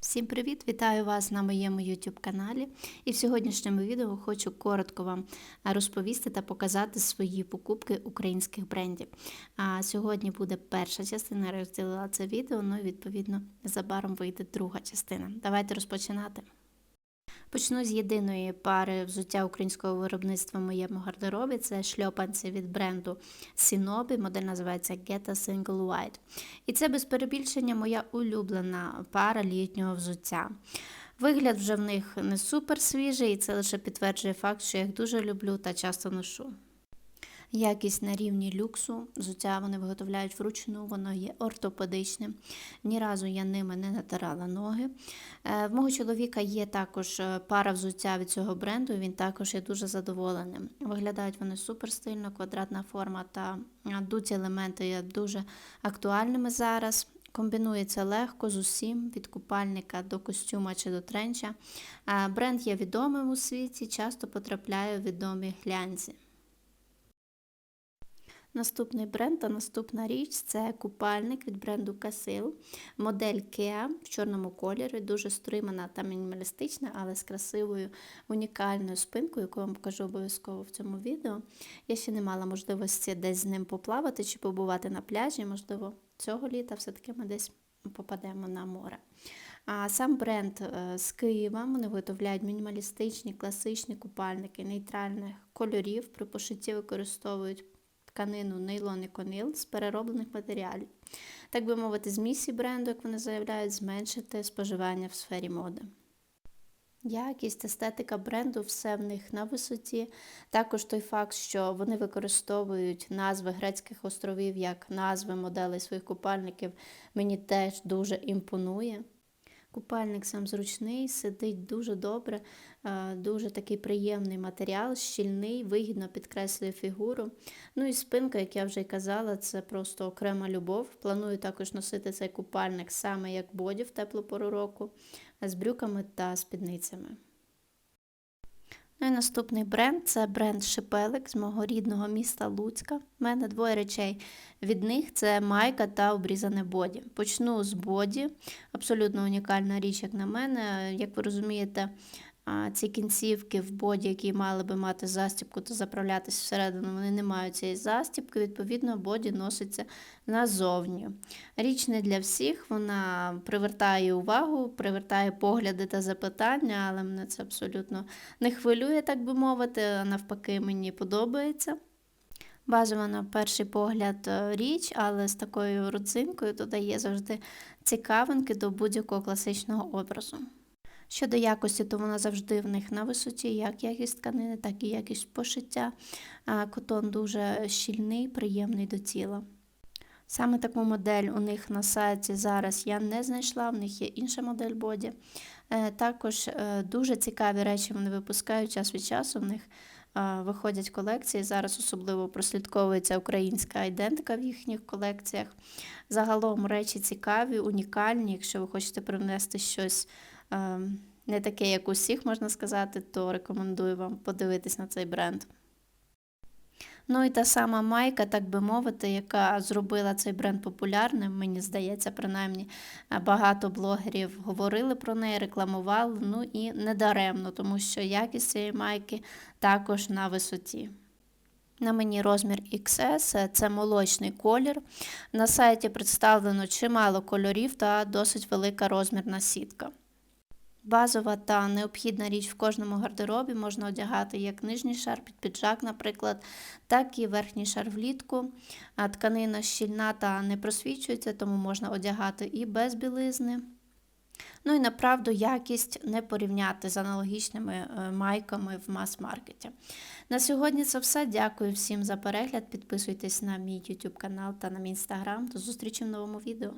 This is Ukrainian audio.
Всім привіт! Вітаю вас на моєму YouTube каналі. І в сьогоднішньому відео хочу коротко вам розповісти та показати свої покупки українських брендів. А сьогодні буде перша частина, розділила це відео, ну і відповідно незабаром вийде друга частина. Давайте розпочинати. Почну з єдиної пари взуття українського виробництва в моєму гардеробі. Це шльопанці від бренду Sinobi, модель називається Geta Single White. І це без перебільшення моя улюблена пара літнього взуття. Вигляд вже в них не супер свіжий, і це лише підтверджує факт, що я їх дуже люблю та часто ношу. Якість на рівні люксу, взуття вони виготовляють вручну, воно є ортопедичним. Ні разу я ними не натирала ноги. Е, В мого чоловіка є також е, пара взуття від цього бренду, він також є дуже задоволеним. Виглядають вони супер стильно, квадратна форма та е, дуті елементи є дуже актуальними зараз. Комбінується легко з усім, від купальника до костюма чи до тренча. Бренд є відомим у світі, часто потрапляє у відомі глянці. Наступний бренд та наступна річ це купальник від бренду Касил. Модель Kea в чорному кольорі, дуже стримана та мінімалістична, але з красивою унікальною спинкою, яку я вам покажу обов'язково в цьому відео. Я ще не мала можливості десь з ним поплавати чи побувати на пляжі. Можливо, цього літа все-таки ми десь попадемо на море. А сам бренд е, з Києва вони виготовляють мінімалістичні, класичні купальники нейтральних кольорів. При пошитті використовують тканину нейлон і конил з перероблених матеріалів. Так би мовити, з місії бренду, як вони заявляють, зменшити споживання в сфері моди. Якість, естетика бренду, все в них на висоті. Також той факт, що вони використовують назви грецьких островів як назви моделей своїх купальників, мені теж дуже імпонує. Купальник сам зручний, сидить дуже добре, дуже такий приємний матеріал, щільний, вигідно підкреслює фігуру. Ну і спинка, як я вже й казала, це просто окрема любов. Планую також носити цей купальник саме як боді в теплу пору року, з брюками та спідницями. Ну і наступний бренд це бренд Шипелик з мого рідного міста Луцька. У мене двоє речей від них це майка та обрізане боді. Почну з боді, абсолютно унікальна річ, як на мене. Як ви розумієте, ці кінцівки в боді, які мали би мати застібку та заправлятися всередину, вони не мають цієї застібки, відповідно, боді носиться назовні. Річ не для всіх, вона привертає увагу, привертає погляди та запитання, але мене це абсолютно не хвилює, так би мовити, навпаки, мені подобається. Базова на перший погляд е, річ, але з такою родзинкою додає завжди цікавинки до будь-якого класичного образу. Щодо якості, то вона завжди в них на висоті, як якість тканини, так і якість пошиття. Котон дуже щільний, приємний до тіла. Саме таку модель у них на сайті зараз я не знайшла, в них є інша модель боді. Е, також е, дуже цікаві речі вони випускають час від часу. В них виходять колекції. Зараз особливо прослідковується українська ідентика в їхніх колекціях. Загалом речі цікаві, унікальні. Якщо ви хочете привнести щось не таке, як усіх, можна сказати, то рекомендую вам подивитись на цей бренд. Ну і та сама майка, так би мовити, яка зробила цей бренд популярним, мені здається, принаймні багато блогерів говорили про неї, рекламували, ну і недаремно, тому що якість цієї майки також на висоті. На мені розмір XS, це молочний колір. На сайті представлено чимало кольорів та досить велика розмірна сітка. Базова та необхідна річ в кожному гардеробі можна одягати як нижній шар під піджак, наприклад, так і верхній шар влітку. Тканина щільна та не просвічується, тому можна одягати і без білизни. Ну і направду якість не порівняти з аналогічними е, майками в мас-маркеті. На сьогодні це все. Дякую всім за перегляд. Підписуйтесь на мій YouTube канал та на мій інстаграм. До зустрічі в новому відео.